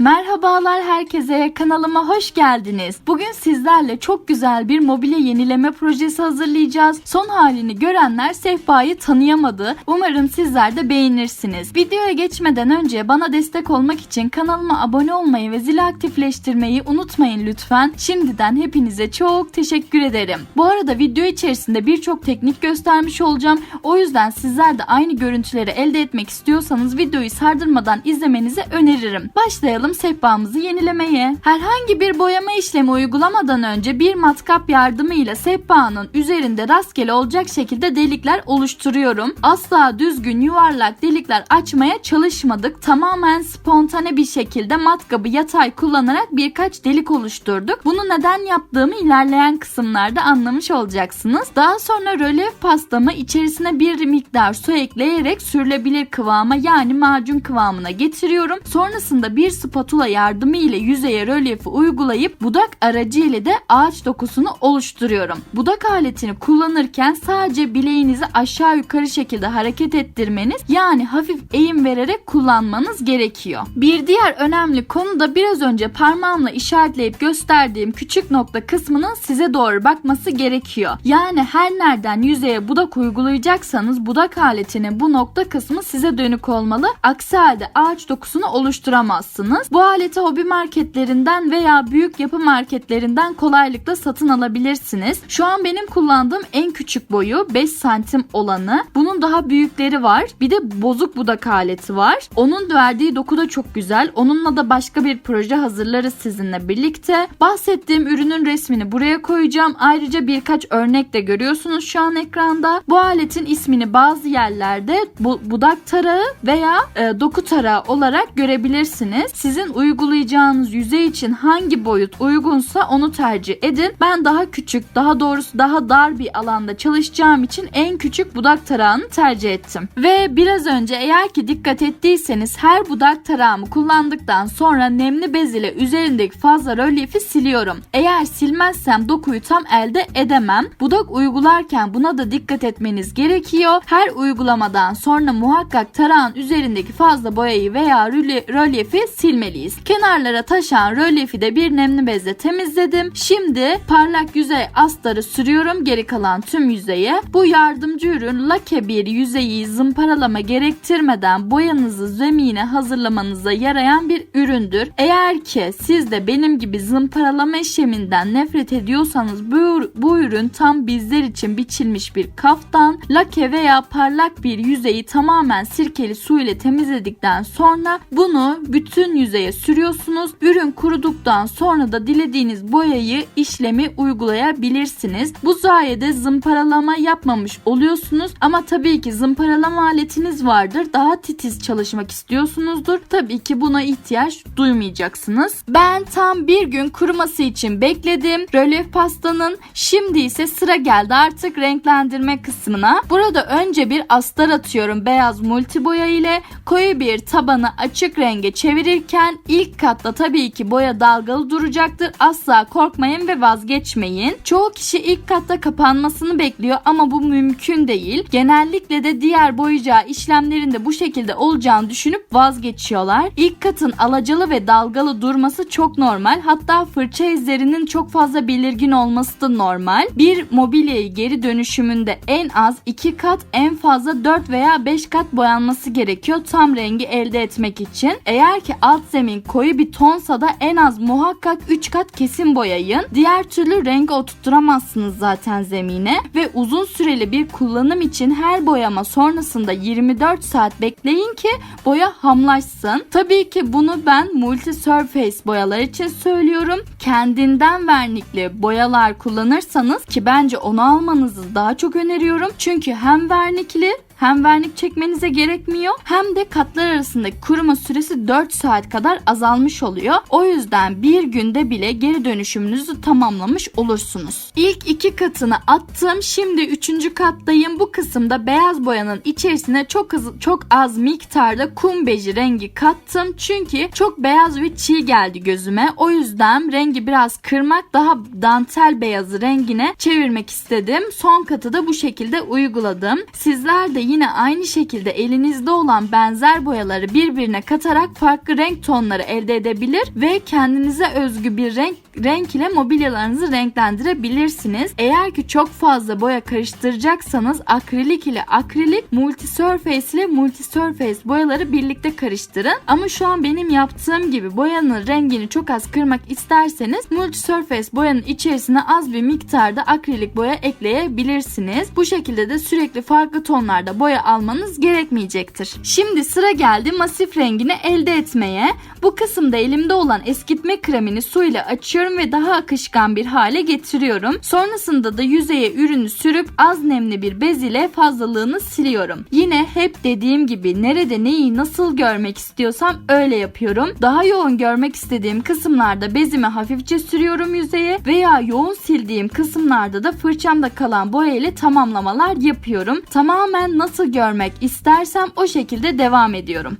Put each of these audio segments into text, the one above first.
Merhabalar herkese kanalıma hoş geldiniz. Bugün sizlerle çok güzel bir mobilya yenileme projesi hazırlayacağız. Son halini görenler sehpayı tanıyamadı. Umarım sizler de beğenirsiniz. Videoya geçmeden önce bana destek olmak için kanalıma abone olmayı ve zili aktifleştirmeyi unutmayın lütfen. Şimdiden hepinize çok teşekkür ederim. Bu arada video içerisinde birçok teknik göstermiş olacağım. O yüzden sizler de aynı görüntüleri elde etmek istiyorsanız videoyu sardırmadan izlemenizi öneririm. Başlayalım sehpamızı yenilemeye. Herhangi bir boyama işlemi uygulamadan önce bir matkap yardımıyla sehpanın üzerinde rastgele olacak şekilde delikler oluşturuyorum. Asla düzgün yuvarlak delikler açmaya çalışmadık. Tamamen spontane bir şekilde matkabı yatay kullanarak birkaç delik oluşturduk. Bunu neden yaptığımı ilerleyen kısımlarda anlamış olacaksınız. Daha sonra rölyef pastamı içerisine bir miktar su ekleyerek sürülebilir kıvama yani macun kıvamına getiriyorum. Sonrasında bir spatula yardımı ile yüzeye rölyefi uygulayıp budak aracı ile de ağaç dokusunu oluşturuyorum. Budak aletini kullanırken sadece bileğinizi aşağı yukarı şekilde hareket ettirmeniz yani hafif eğim vererek kullanmanız gerekiyor. Bir diğer önemli konu da biraz önce parmağımla işaretleyip gösterdiğim küçük nokta kısmının size doğru bakması gerekiyor. Yani her nereden yüzeye budak uygulayacaksanız budak aletinin bu nokta kısmı size dönük olmalı. Aksi halde ağaç dokusunu oluşturamazsınız. Bu aleti hobi marketlerinden veya büyük yapı marketlerinden kolaylıkla satın alabilirsiniz. Şu an benim kullandığım en küçük boyu 5 santim olanı. Bunun daha büyükleri var. Bir de bozuk budak aleti var. Onun verdiği doku da çok güzel. Onunla da başka bir proje hazırlarız sizinle birlikte. Bahsettiğim ürünün resmini buraya koyacağım. Ayrıca birkaç örnek de görüyorsunuz şu an ekranda. Bu aletin ismini bazı yerlerde bu, budak tarağı veya e, doku tarağı olarak görebilirsiniz. Sizin uygulayacağınız yüzey için hangi boyut uygunsa onu tercih edin. Ben daha küçük, daha doğrusu daha dar bir alanda çalışacağım için en küçük budak tarağını tercih ettim. Ve biraz önce eğer ki dikkat ettiyseniz her budak tarağımı kullandıktan sonra nemli bez ile üzerindeki fazla rölyefi siliyorum. Eğer silmezsem dokuyu tam elde edemem. Budak uygularken buna da dikkat etmeniz gerekiyor. Her uygulamadan sonra muhakkak tarağın üzerindeki fazla boyayı veya rölye- rölyefi silmeliyiz. Kenarlara taşan rölyefi de bir nemli bezle temizledim. Şimdi parlak yüzey astarı sürüyorum geri kalan tüm yüzeye. Bu yardımcı ürün lake bir yüzeyi zımparalama gerektirmeden boyanızı zemine hazırlamanıza yarayan bir üründür. Eğer ki siz de benim gibi zımparalama işleminden nefret ediyorsanız bu, bu ürün tam bizler için biçilmiş bir kaftan. Lake veya parlak bir yüzeyi tamamen sirkeli su ile temizledikten sonra bunu bütün yüzeye sürüyorsunuz. Ürün kuruduktan sonra da dilediğiniz boyayı işlemi uygulayabilirsiniz. Bu sayede zımparalama yapmamış oluyorsunuz ama tabii ki zımparalama aletiniz vardır. Daha titiz çalışmak istiyorsunuzdur. Tabii ki buna ihtiyaç duymayacaksınız. Ben tam bir gün kuruması için bekledim. Rölyef pastanın şimdi ise sıra geldi artık renklendirme kısmına. Burada önce bir astar atıyorum beyaz multi boya ile koyu bir tabanı açık renge çevirirken ilk katta tabii ki boya dalgalı duracaktır. Asla korkmayın ve vazgeçmeyin. Çoğu kişi ilk katta kapanmasını bekliyor ama bu mümkün değil. Genellikle de diğer boyayacağı işlemlerin de bu şekilde olacağını düşünüp vazgeçiyorlar. İlk katın alacalı ve dalgalı durması çok normal. Hatta fırça izlerinin çok fazla belirgin olması da normal. Bir mobilyayı geri dönüşümünde en az 2 kat en fazla 4 veya 5 kat boyanması gerekiyor tam rengi elde etmek için. Eğer ki alt zemin koyu bir tonsa da en az muhakkak 3 kat kesin boyayın. Diğer türlü rengi oturtturamazsınız zaten zemine ve uzun süreli bir kullanım için her boyama sonrasında 24 saat bekleyin ki boya hamlaşsın. Tabii ki bunu ben multi surface boyalar için söylüyorum. Kendinden vernikli boyalar kullanırsanız ki bence onu almanızı daha çok öneriyorum. Çünkü hem vernikli hem vernik çekmenize gerekmiyor hem de katlar arasındaki kuruma süresi 4 saat kadar azalmış oluyor. O yüzden bir günde bile geri dönüşümünüzü tamamlamış olursunuz. İlk iki katını attım. Şimdi üçüncü kattayım. Bu kısımda beyaz boyanın içerisine çok az, çok az miktarda kum beji rengi kattım. Çünkü çok beyaz ve çiğ geldi gözüme. O yüzden rengi biraz kırmak daha dantel beyazı rengine çevirmek istedim. Son katı da bu şekilde uyguladım. Sizler de yine aynı şekilde elinizde olan benzer boyaları birbirine katarak farklı renk tonları elde edebilir ve kendinize özgü bir renk renk ile mobilyalarınızı renklendirebilirsiniz. Eğer ki çok fazla boya karıştıracaksanız akrilik ile akrilik, multisurface ile multisurface boyaları birlikte karıştırın. Ama şu an benim yaptığım gibi boyanın rengini çok az kırmak isterseniz multisurface boyanın içerisine az bir miktarda akrilik boya ekleyebilirsiniz. Bu şekilde de sürekli farklı tonlarda boya almanız gerekmeyecektir. Şimdi sıra geldi masif rengini elde etmeye. Bu kısımda elimde olan eskitme kremini su ile açıyorum ve daha akışkan bir hale getiriyorum. Sonrasında da yüzeye ürünü sürüp az nemli bir bez ile fazlalığını siliyorum. Yine hep dediğim gibi nerede neyi nasıl görmek istiyorsam öyle yapıyorum. Daha yoğun görmek istediğim kısımlarda bezimi hafifçe sürüyorum yüzeye veya yoğun sildiğim kısımlarda da fırçamda kalan boya ile tamamlamalar yapıyorum. Tamamen nasıl görmek istersem o şekilde devam ediyorum.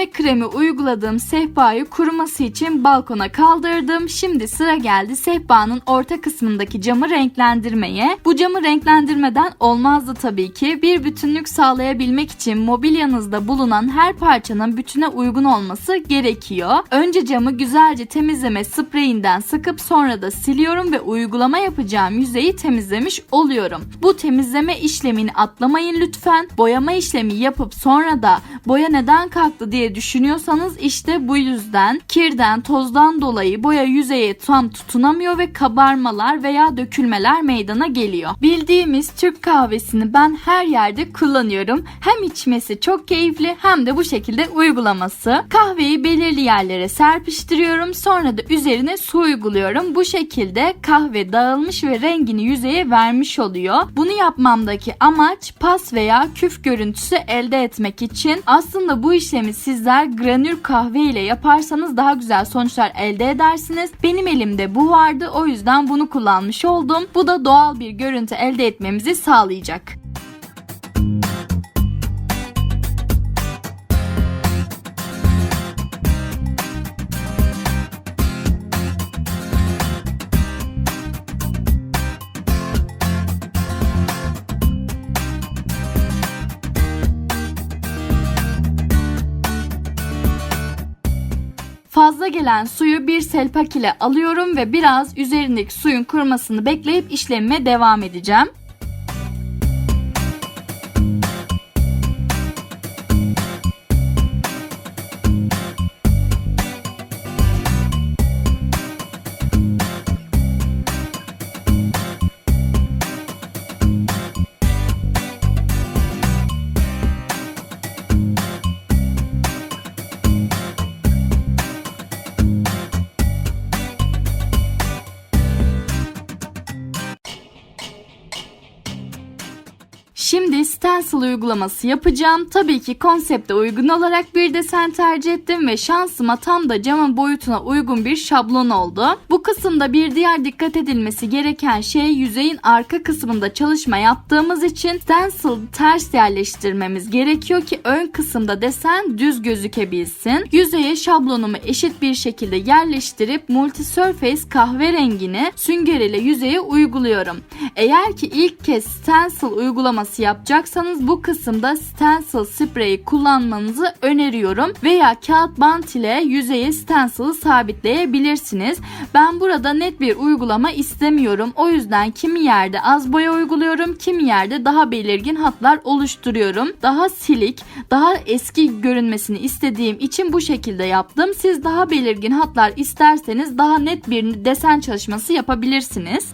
Eskitme kremi uyguladığım sehpayı kuruması için balkona kaldırdım. Şimdi sıra geldi sehpanın orta kısmındaki camı renklendirmeye. Bu camı renklendirmeden olmazdı tabii ki. Bir bütünlük sağlayabilmek için mobilyanızda bulunan her parçanın bütüne uygun olması gerekiyor. Önce camı güzelce temizleme spreyinden sıkıp sonra da siliyorum ve uygulama yapacağım yüzeyi temizlemiş oluyorum. Bu temizleme işlemini atlamayın lütfen. Boyama işlemi yapıp sonra da boya neden kalktı diye düşünüyorsanız işte bu yüzden kirden, tozdan dolayı boya yüzeye tam tutunamıyor ve kabarmalar veya dökülmeler meydana geliyor. Bildiğimiz Türk kahvesini ben her yerde kullanıyorum. Hem içmesi çok keyifli hem de bu şekilde uygulaması. Kahveyi belirli yerlere serpiştiriyorum. Sonra da üzerine su uyguluyorum. Bu şekilde kahve dağılmış ve rengini yüzeye vermiş oluyor. Bunu yapmamdaki amaç pas veya küf görüntüsü elde etmek için. Aslında bu işlemi sizler granül kahve ile yaparsanız daha güzel sonuçlar elde edersiniz. Benim elimde bu vardı o yüzden bunu kullanmış oldum. Bu da doğal bir görüntü elde etmemizi sağlayacak. Gelen suyu bir selpak ile alıyorum ve biraz üzerindeki suyun kurumasını bekleyip işlemime devam edeceğim. Stencil uygulaması yapacağım. Tabii ki konsepte uygun olarak bir desen tercih ettim ve şansıma tam da camın boyutuna uygun bir şablon oldu. Bu kısımda bir diğer dikkat edilmesi gereken şey yüzeyin arka kısmında çalışma yaptığımız için stencil ters yerleştirmemiz gerekiyor ki ön kısımda desen düz gözükebilsin. Yüzeye şablonumu eşit bir şekilde yerleştirip multi surface kahverengini sünger ile yüzeye uyguluyorum. Eğer ki ilk kez stencil uygulaması yapacaksanız bu kısımda stencil spreyi kullanmanızı öneriyorum veya kağıt bant ile yüzeye stencil'ı sabitleyebilirsiniz. Ben burada net bir uygulama istemiyorum. O yüzden kimi yerde az boya uyguluyorum, kimi yerde daha belirgin hatlar oluşturuyorum. Daha silik, daha eski görünmesini istediğim için bu şekilde yaptım. Siz daha belirgin hatlar isterseniz daha net bir desen çalışması yapabilirsiniz.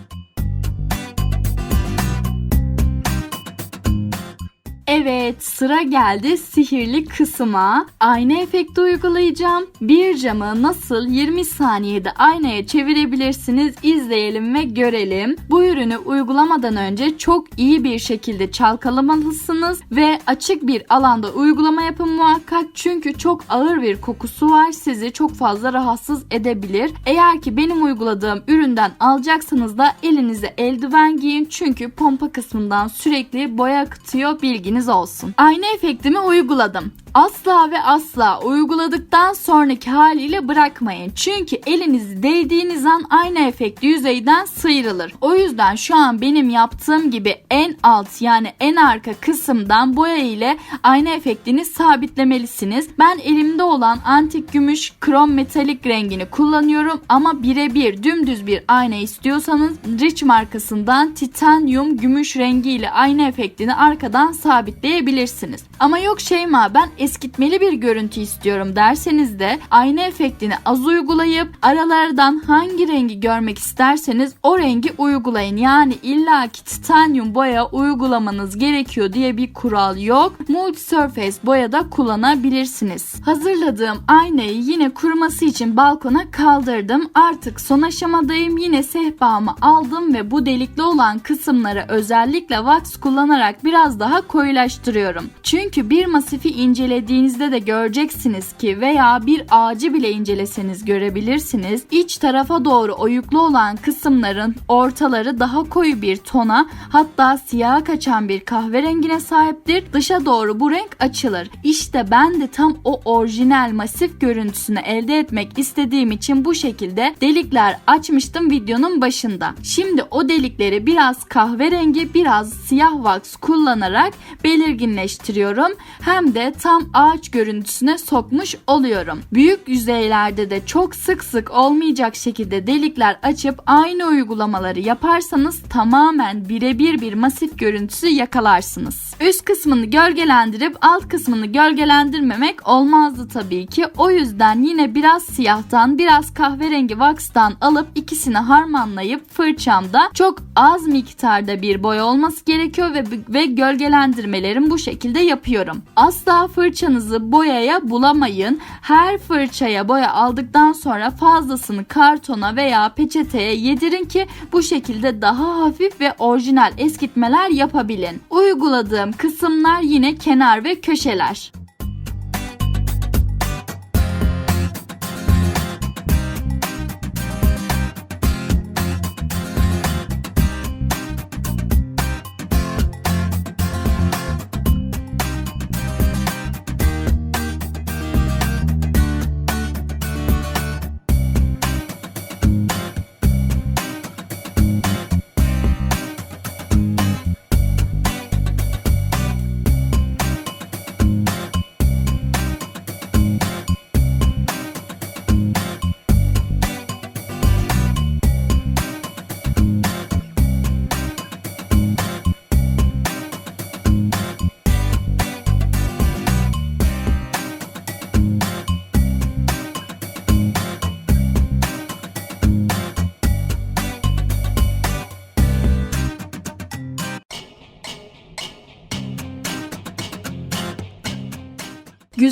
Evet sıra geldi sihirli kısma. Ayna efekti uygulayacağım. Bir camı nasıl 20 saniyede aynaya çevirebilirsiniz izleyelim ve görelim. Bu ürünü uygulamadan önce çok iyi bir şekilde çalkalamalısınız ve açık bir alanda uygulama yapın muhakkak çünkü çok ağır bir kokusu var sizi çok fazla rahatsız edebilir. Eğer ki benim uyguladığım üründen alacaksanız da elinize eldiven giyin çünkü pompa kısmından sürekli boya akıtıyor bilginiz olsun. Ayna efektimi uyguladım. Asla ve asla uyguladıktan sonraki haliyle bırakmayın. Çünkü elinizi değdiğiniz an ayna efekti yüzeyden sıyrılır. O yüzden şu an benim yaptığım gibi en alt yani en arka kısımdan boya ile ayna efektini sabitlemelisiniz. Ben elimde olan antik gümüş krom metalik rengini kullanıyorum ama birebir dümdüz bir ayna istiyorsanız Rich markasından titanyum gümüş rengi ile ayna efektini arkadan sabitleyebilirsiniz. Ama yok Şeyma ben eskitmeli bir görüntü istiyorum derseniz de ayna efektini az uygulayıp aralardan hangi rengi görmek isterseniz o rengi uygulayın. Yani illaki titanyum boya uygulamanız gerekiyor diye bir kural yok. Multi Surface boya da kullanabilirsiniz. Hazırladığım aynayı yine kuruması için balkona kaldırdım. Artık son aşamadayım. Yine sehpamı aldım ve bu delikli olan kısımlara özellikle wax kullanarak biraz daha koyulaştırıyorum. Çünkü bir masifi incelediğinizde de göreceksiniz ki veya bir ağacı bile inceleseniz görebilirsiniz. İç tarafa doğru oyuklu olan kısımların ortaları daha koyu bir tona hatta siyaha kaçan bir kahverengine sahiptir. Dışa doğru bu renk açılır. İşte ben de tam o orijinal masif görüntüsünü elde etmek istediğim için bu şekilde delikler açmıştım videonun başında. Şimdi o delikleri biraz kahverengi biraz siyah wax kullanarak belirginleştiriyorum. Hem de tam ağaç görüntüsüne sokmuş oluyorum. Büyük yüzeylerde de çok sık sık olmayacak şekilde delikler açıp aynı uygulamaları yaparsanız tamamen birebir bir masif görüntüsü yakalarsınız. Üst kısmını gölgelendirip alt kısmını gölgelendirmemek olmazdı tabii ki. O yüzden yine biraz siyahtan biraz kahverengi wax'tan alıp ikisini harmanlayıp fırçamda çok az miktarda bir boya olması gerekiyor ve, ve gölgelendirmelerim bu şekilde yapıyorum. Asla fırçanızı boyaya bulamayın. Her fırçaya boya aldıktan sonra fazlasını kartona veya peçeteye yedirin ki bu şekilde daha hafif ve orijinal eskitmeler yapabilin. Uyguladığım kısımlar yine kenar ve köşeler.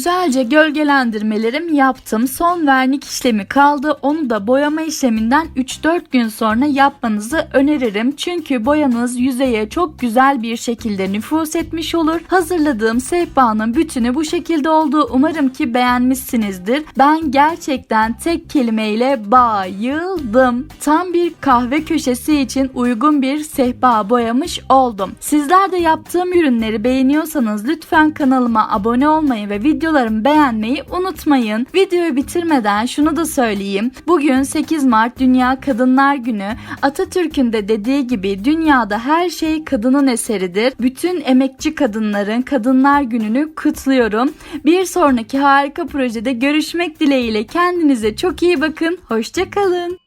Güzelce gölgelendirmelerimi yaptım. Son vernik işlemi kaldı. Onu da boyama işleminden 3-4 gün sonra yapmanızı öneririm. Çünkü boyanız yüzeye çok güzel bir şekilde nüfus etmiş olur. Hazırladığım sehpanın bütünü bu şekilde oldu. Umarım ki beğenmişsinizdir. Ben gerçekten tek kelimeyle bayıldım. Tam bir kahve köşesi için uygun bir sehpa boyamış oldum. Sizler de yaptığım ürünleri beğeniyorsanız lütfen kanalıma abone olmayı ve videolarımı beğenmeyi unutmayın. Videoyu bitirmeden şunu da söyleyeyim. Bugün 8 Mart Dünya Kadınlar Günü. Atatürk'ün de dediği gibi dünyada her şey kadının eseridir. Bütün emekçi kadınların Kadınlar Günü'nü kutluyorum. Bir sonraki harika projede görüşmek dileğiyle kendinize çok iyi bakın. Hoşçakalın.